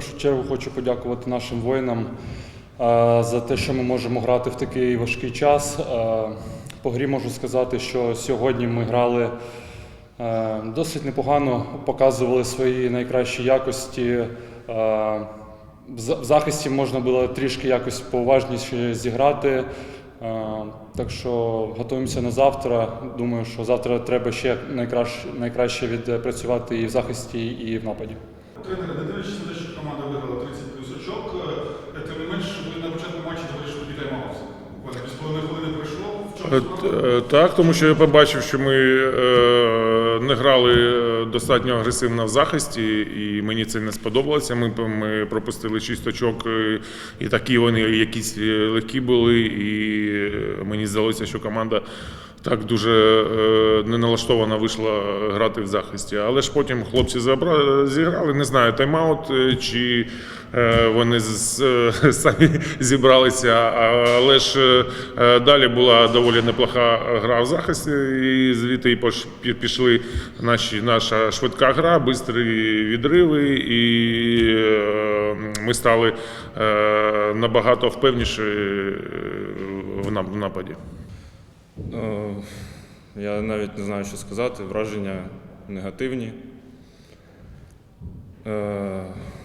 першу чергу хочу подякувати нашим воїнам за те, що ми можемо грати в такий важкий час. По грі можу сказати, що сьогодні ми грали досить непогано, показували свої найкращі якості. В захисті можна було трішки якось поуважніше зіграти. Так що готуємося на завтра. Думаю, що завтра треба ще найкраще, найкраще відпрацювати і в захисті, і в нападі. Тренер, не дивлячись що команда виграла 30 плюс очок, е, тим не менш, ви на початку матчу говорили, що тоді тайм-аут. Буквально хвилини пройшло. Так, тому що я побачив, що ми е, не грали е, достатньо агресивно в захисті, і мені це не сподобалося. Ми, ми пропустили шість очок, і такі вони якісь легкі були. І мені здалося, що команда так дуже е, не налаштована вийшла грати в захисті. Але ж потім хлопці зіграли, не знаю, тайм-аут е, чи е, вони самі зібралися. Але ж далі була доволі неплоха гра в захисті, і звідти пішли наші, наша швидка гра, бистрі відриви, і ми стали набагато впевніші в нападі. Е, Я навіть не знаю, що сказати. Враження негативні. Е,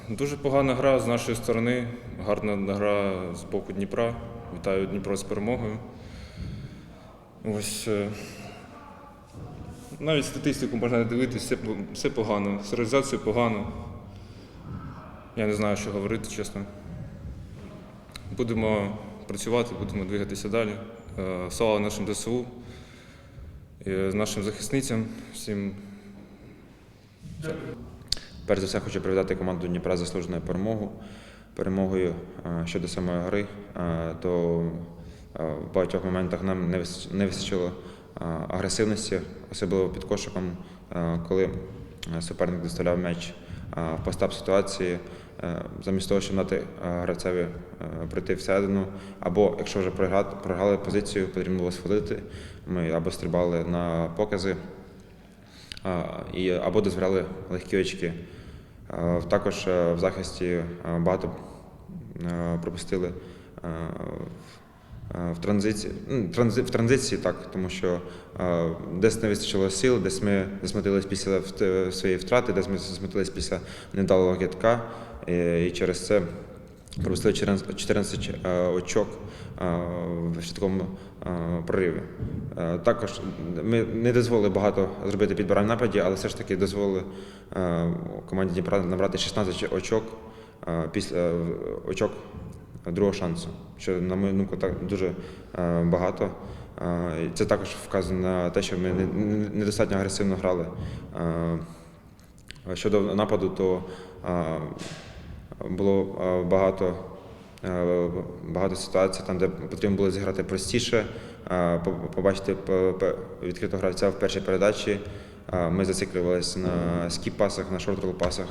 Дуже погана гра з нашої сторони. Гарна гра з боку Дніпра. Вітаю Дніпро з перемогою. Ось. е, Навіть статистику можна дивитися, все, все погано. З реалізацією погано. Я не знаю, що говорити, чесно. Будемо працювати, будемо двигатися далі. Е, Слава нашим ДСУ, нашим захисницям, всім Перш за все хочу привітати команду Дніпра заслуженою перемогу. Перемогою е, щодо самої гри, е, то в багатьох моментах нам не вис- вистачило агресивності, особливо під кошиком, коли суперник доставляв м'яч в постап ситуації. е, Замість того, щоб дати е, гравцеві е, прийти всередину, або якщо вже програли позицію, потрібно було сходити. Ми або стрибали на покази, або дозволяли легкі очки. Також в захисті багато пропустили в- е, транзиції, ну, в транзиції, так, тому що е, десь не вистачило сил, десь ми засмутились після вт- своєї втрати, десь ми засмутились після недалого гітка, і, через це пропустили 14 14 е, очок е, в швидкому е, прориві. Е, Також ми не дозволили багато зробити підбирань в нападі, але все ж таки дозволили е, команді набрати 16 очок е, після е, очок другого шансу, що, на мою думку, так дуже е, багато. Е, Це також вказує на те, що ми не- не- недостатньо агресивно грали. Е, Щодо нападу, то е, було е, багато, е, багато ситуацій, там, де потрібно було зіграти простіше, е, побачити відкритого гравця в першій передачі. Е, Ми зациклювалися на скіп-пасах, на шорт-рол-пасах,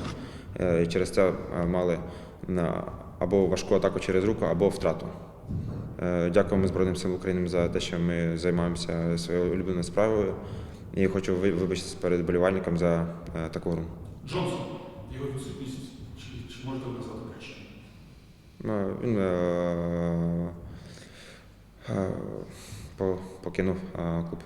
е, через це е, мали на або важку атаку через руку, або втрату. Е, Дякуємо Збройним силам України за те, що ми займаємося своєю улюбленою справою. І хочу ви- вибачитися перед болівальником за е, таку гру. Джонсон, його відсутність, чи, чи можете ви назвати причину? Ну, Він е, е, по- покинув е, клуб.